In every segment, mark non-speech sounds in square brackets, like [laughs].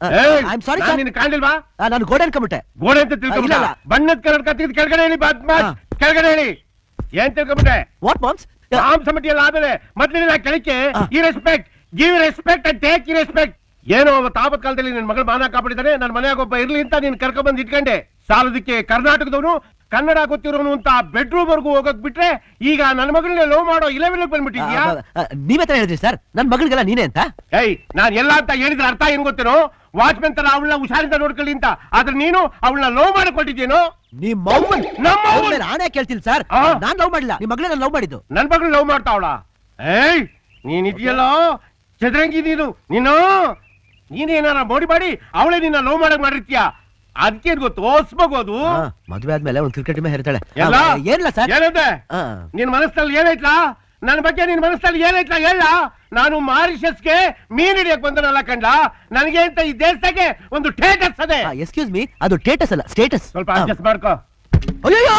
I sorry sir ನಿನ್ ಕಾಣಿಲ್ವಾ ನಾನು ಗೋಡೆ ಅನ್ಕೊಂಬಿಟ್ಟೆ ಗೋಡೆ ಅಂತ ಇಲ್ಲ, ತಿಳ್ಕೊಂಡ ಇಲ್ಲ. ಬಣ್ಣದ ಕನ್ನಡಕ ತೆಗೆದು ಕೆಳಗಡೆ ಹೇಳಿ ಬದ್ಮಾಶ್ ಹಾ. ಕೆಳಗಡೆ ಹೇಳಿ ಏನ್ ತಿಳ್ಕೊಂಬಿಟ್ಟೆ ವಾಟ್ ಮಾಮ್ಸ್ ಮಾಂಸಮಟಿ ಎಲ್ಲ ಆಮೇಲೆ ಮೊದಲಿನ ಕೆಳಕ್ಕೆ ಹಾ. ಈ respect give respect and take ಈ ರೆಸ್ಪೆಕ್ಟ್ ಏನೋ ಅವತ್ತು ಆಪತ್ ಕಾಲದಲ್ಲಿ ನನ್ನ ಮಗಳು ಮಾನ ಕಾಪಾಡಿದಾನೆ ನನ್ನ ಮನೆಯಾಗ ಒಬ್ಬ ಇರ್ಲಿ ಅಂತ ನೀನ್ ಕರ್ಕೊಂಡ್ ಬಂದ್ ಇಟ್ಕೊಂಡೆ ಸಾಲದಕ್ಕೆ ಕರ್ನಾಟಕದವನು ಕನ್ನಡ ಗೊತ್ತಿರೋನು ಅಂತ ಬೆಡ್ರೂಮ್ ವರ್ಗು ಹೋಗಕ್ ಬಿಟ್ರೆ ಈಗ ನನ್ನ ಮಗಳನ್ನ ಲವ್ ಮಾಡೋ ಇಲೆವೆಲ್ ಬಂದ್ಬಿಟ್ಟಿದ್ಯಾ ನೀವೇ ತರ ಹೇಳಿದ್ರಿ ಸರ್ ನನ್ ಮಗಳಿಗೆಲ್ಲ ನೀನೇ ಅಂತ? ಏಯ್ ನಾನ್ ಎಲ್ಲ ಅಂತ ಹೇಳಿದ್ರೆ ಅರ್ಥ ಏನ್ ಗೊತ್ತೇನೋ? ವಾಚ್ಮೆನ್ ತರ ಅವಳನ್ನ ಹುಷಾರಿಂದ ನೋಡ್ಕೊಳ್ಳಿ ಅಂತ. ಆದ್ರೆ ನೀನು ಅವಳನ್ನ ಲವ್ ಮಾಡಿಕೊಟ್ಟಿದ್ದೇನೋ ನಿಮ್ಮ ನಮ್ಮ ಮೇಲೆ ಕೇಳ್ತೀನಿ ಸರ್? ನಾನ್ ಲವ್ ಮಾಡಿಲ್ಲ ನಿಮ್ ಮಗಳನ್ನ ಲವ್ ಮಾಡಿದ್ದು. ನನ್ ಮಗಳು ಲವ್ ಮಾಡ್ತಾ ಮಾಡ್ತಾವಳ ಏಯ್ ನೀನ್ ಇದೆಯಲ್ಲ? ಚದ್ರಂಗಿ ನೀನು. ನೀನು? ನೀನೇನಾರ ಮೋಡಿ ಮಾಡಿ ಅವಳೇ ನಿನ್ನ ಲವ್ ಮಾಡಕ್ ಮಾಡಿರ್ತೀಯ? ಅದಕ್ಕೆ ಗೊತ್ತು? ಓಸ್ಬೋಗೋದು ಮದುವೆ ಆದ್ಮೇಲೆ ಒಂದ್ ಕ್ರಿಕೆಟ್ ಟೀಮ್ ಹೇಳ್ತಾಳೆ ಎಲ್ಲ? ಏನಿಲ್ಲ ಸರ್. ಏನಂದೆ ನಿನ್ ಮನಸ್ಸಲ್ಲಿ ಏನೈತ್ಲಾ ನನ್ನ ಬಗ್ಗೆ ನಿನ್ ಮನಸ್ಸಲ್ಲಿ ಏನೈತ್ಲಾ ಹೇಳ. ನಾನು ಮಾರಿಷಸ್ಗೆ ಮೀನ್ ಹಿಡಿಯಕ್ ಬಂದನಲ್ಲ ಕಂಡ ನನಗೆ ಅಂತ ಈ ದೇಶಕ್ಕೆ ಒಂದು ಸ್ಟೇಟಸ್ ಅದೇ. ಎಕ್ಸ್ಕ್ಯೂಸ್ ಮೀ ಅದು ಸ್ಟೇಟಸ್ ಅಲ್ಲ ಸ್ಟೇಟಸ್ ಸ್ವಲ್ಪ ಅಡ್ಜಸ್ಟ್ ಮಾಡ್ಕೋ. ಅಯ್ಯೋ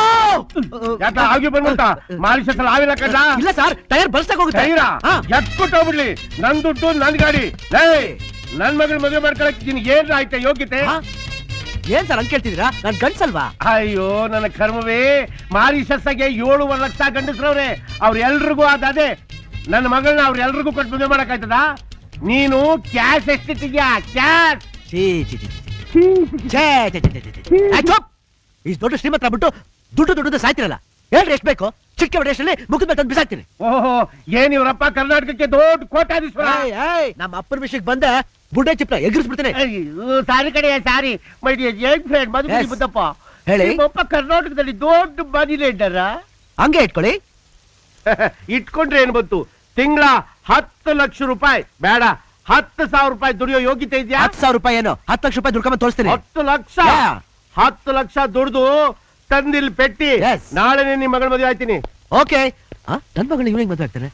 ಯಾಕ ಆಗಿ ಬಂದ್ಬಿಟ್ಟ? ಮಾರಿಷಸ್ ಅಲ್ಲಿ ಕಂಡ ಇಲ್ಲ ಸರ್ ಟೈರ್ ಬಲ್ಸ್ದಾಗ ಹೋಗುತ್ತೆ. ಟೈರ? ಆ, ಎತ್ಬಿಟ್ಟು ಹೋಗ್ಬಿಡ್ಲಿ. ನನ್ ದುಡ್ಡು ನನ್ ಗಾಡಿ. ಏಯ್ ನನ್ ಮಗಳ ಮದುವೆ ಮಾಡ್ಕೊಳಕ್ ನಿನ್ಗೆ ಏನ್ ಆಯ್ತಾ ಯೋಗ್ಯತೆ? ಏನ್ ಸರ್ ಹಂಗ್ ಕೇಳ್ತಿದ್ದೀರಾ ನನ್ ಗಂಡ್ಸಲ್ವಾ ಅಯ್ಯೋ ನನ್ನ ಕರ್ಮವೇ ಮಾರಿಷಸ್ಗೆ ಏಳುವರೆ ಲಕ್ಷ ಗಂಡಸ್ರವ್ರೆ ಅವ್ರ ಎಲ್ರಿಗೂ ಅದೇ ನನ್ನ ಮಗಳನ್ನ ಅವ್ರ ಎಲ್ರಿಗೂ ಕೊಟ್ಟು ಮದುವೆ ಮಾಡಕ್ ಆಯ್ತದ ನೀನು ಕ್ಯಾಶ್ ಎಷ್ಟಿಟ್ಟಿದ್ಯಾ ಕ್ಯಾಶ್ ಛೀ, ಛೀ, ಛೀ, ಛೀ. ಛೇ, ಛೇ, ಛೇ, ಛೇ, ಛೇ, ಛೇ. ಆ, ಚುಪ್! ಇಷ್ಟ್ ದೊಡ್ಡ ಶ್ರೀಮಂತ ಬಿಟ್ಟು ದುಡ್ಡು ದುಡ್ಡು ಸಾಯ್ತಿರಲ್ಲ ಹೇಳ್ರಿ ಎಷ್ಟು ಬೇಕು? ಚಿಕ್ಕ ಪ್ರದೇಶದಲ್ಲಿ ಮುಖದ ಮೇಲೆ ತಂದು ಬಿಸಾಕ್ತೀನಿ. ಓಹೋ ಏನ್ ಇವರಪ್ಪ ಕರ್ನಾಟಕಕ್ಕೆ ದೊಡ್ಡ ಕೋಟ್ಯಾಧೀಶ್ವರ? ಏಯ್, ಏಯ್, ನಮ್ಮ ಅಪ್ಪನ ವಿಷಯಕ್ಕೆ ಬಂದ ಬುಡ್ಡೆ ಚಿಪ್ನ ಎಗರಿಸ್ಬಿಡ್ತೀನಿ. ಅಯ್ಯೋ, ಸಾರಿ ಕಡೆ ಸಾರಿ. ಮೈ ಏನ್ ಫ್ರೆಂಡ್ Yes. ಹೇಳಿ. ನಿಮ್ಮಪ್ಪ ಕರ್ನಾಟಕದಲ್ಲಿ ದೊಡ್ಡ ಮದಿಲೆ ಇದ್ದಾರ ಹಂಗೆ ಇಟ್ಕೊಳ್ಳಿ. [laughs] ಇಟ್ಕೊಂಡ್ರೆ ಏನ್ ಬಂತು? ತಿಂಗಳ ಹತ್ತು ಲಕ್ಷ ರೂಪಾಯಿ. ಬೇಡ ಹತ್ತು ಸಾವಿರ ರೂಪಾಯಿ ದುಡಿಯೋ ಯೋಗ್ಯತೆ ಇದೆಯಾ? ಹತ್ತು ಸಾವಿರ ರೂಪಾಯಿ ಏನು? ಹತ್ತು ಲಕ್ಷ ರೂಪಾಯಿ ದುಡ್ಕೊಂಡ್ ತೋರಿಸ್ತೀನಿ. ಹತ್ತು ಲಕ್ಷ? Yeah. ಹತ್ತು ಲಕ್ಷ ದುಡ್ದು ತಂದಿಲ್ ಪೆಟ್ಟಿ. Yes. ನಾಳೆನೆ ನಿಮ್ ಮಗಳ ಮದುವೆ ಆಯ್ತೀನಿ. ಓಕೆ ನನ್ ಮಗಳ ಇವ್ರಿಗೆ ಮದುವೆ ಆಗ್ತಾನೆ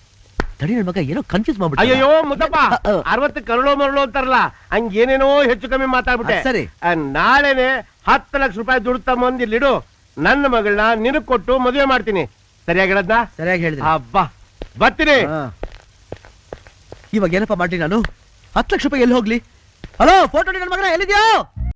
ತಡಿ ನನ್ ಮಗ ಏನೋ ಕನ್ಫ್ಯೂಸ್ ಮಾಡ್ಬಿಟ್ಟು ಅಯ್ಯೋ ಮುದ್ದಪ್ಪ ಅ, ಅ. ಅರವತ್ತು ಕರುಳು ಮರಳು ಅಂತಾರಲ್ಲ ಹಂಗ ಏನೇನೋ ಹೆಚ್ಚು ಕಮ್ಮಿ ಮಾತಾಡ್ಬಿಟ್ಟೆ. ಅದ್ ಸರಿ. ಆ, ನಾಳೆನೆ ಹತ್ತು ಲಕ್ಷ ರೂಪಾಯಿ ದುಡ್ಡು ತಮ್ಮಂದ್ ಇಲ್ಲಿಡು ನನ್ನ ಮಗಳನ್ನ ನಿನಗ್ ಕೊಟ್ಟು ಮದುವೆ ಮಾಡ್ತೀನಿ. ಸರಿಯಾಗಿ ಹೇಳದ್ನ? ಸರಿಯಾಗಿ ಹೇಳಿದ್ರೆ. ಅಬ್ಬಾ ಬರ್ತೀನಿ. ಇವಾಗ ಏನಪ್ಪ ಮಾಡ್ಲಿ ನಾನು? ಹತ್ತು ಲಕ್ಷ ರೂಪಾಯಿ ಎಲ್ಲಿ ಹೋಗ್ಲಿ? ಹಲೋ ಫೋಟೋ ನನ್ನ ಮಗಳ ಎಲ್ಲಿದ್ಯೋ?